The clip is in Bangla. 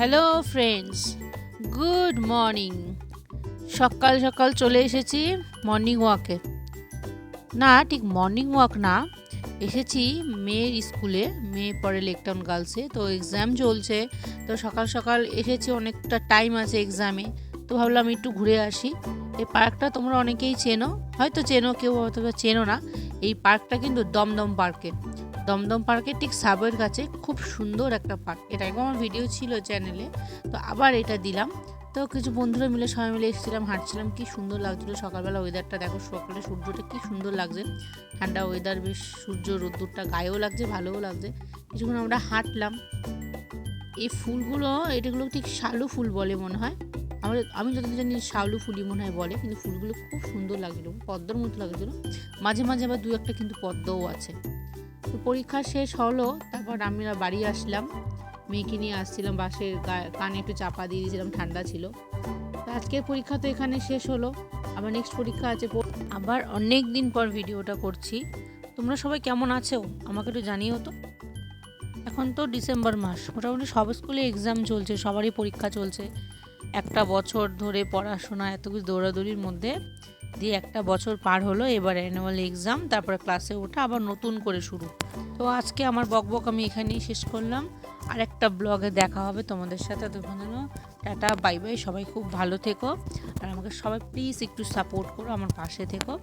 হ্যালো ফ্রেন্ডস গুড মর্নিং সকাল সকাল চলে এসেছি মর্নিং ওয়াকে না, ঠিক মর্নিং ওয়াক না। এসেছি মেয়ের স্কুলে মেয়ে পরে লেকটাউন গার্লসে তো এক্সাম চলছে। তো সকাল সকাল এসেছি, অনেকটা টাইম আছে এক্সামে তো ভাবলাম একটু ঘুরে আসি। এই পার্কটা তোমরা অনেকেই চেনো। হয়তো চেনো, কেউ হয়তো চেনো না। এই পার্কটা কিন্তু দমদম পার্কে। দমদম পার্কের ঠিক সাবের কাছে খুব সুন্দর একটা পার্ক। এটা একবার আমার ভিডিও ছিল চ্যানেলে, তো আবার এটা দিলাম। তো কিছু বন্ধুরা মিলে, সবাই মিলে এসেছিলাম, হাঁটছিলাম, কি সুন্দর লাগছিল। সকালবেলা ওয়েদারটা দেখো, সকালে সূর্যটা কি সুন্দর লাগছে। ঠান্ডা ওয়েদার বেশ সূর্য রোদ্দুরটা গায়েও লাগছে, ভালোও লাগছে। কিছুক্ষণ আমরা হাঁটলাম। এই ফুলগুলো, এটাগুলো ঠিক শালু ফুল বলে মনে হয়। আমার আমি যতদূর জানি শালু ফুলই মনে হয় বলে, কিন্তু ফুলগুলো খুব সুন্দর লাগছিল পদ্মর মতো লাগছিল। মাঝে মাঝে আবার দু একটা কিন্তু পদ্মও আছে। তো পরীক্ষা শেষ হলো, তারপর আমরা বাড়ি আসলাম। মেয়েকে নিয়ে আসছিলাম বাসের কানে একটু চাপা দিয়ে দিয়েছিলাম, ঠান্ডা ছিল। তো আজকের পরীক্ষা তো এখানে শেষ হলো। আবার নেক্সট পরীক্ষা আছে আবার অনেক দিন পর ভিডিওটা করছি। তোমরা সবাই কেমন আছো? আমাকে একটু জানিও তো। এখন তো ডিসেম্বর মাস, মোটামুটি সব স্কুলে এক্সাম চলছে, সবারই পরীক্ষা চলছে। একটা বছর ধরে পড়াশোনা, এত কিছু দৌড়াদৌড়ির মধ্যে দিয়ে একটা বছর পার হলো, এবার অ্যানুয়াল এক্সাম তারপরে ক্লাসে ওঠা, আবার নতুন করে শুরু। তো আজকে আমার বকবক আমি এখানেই শেষ করলাম। আর একটা ব্লগে দেখা হবে তোমাদের সাথে তখন যেন টাটা বাই বাই সবাই খুব ভালো থেকো। আর আমাকে সবাই প্লিজ একটু সাপোর্ট করো, আমার পাশে থেকো।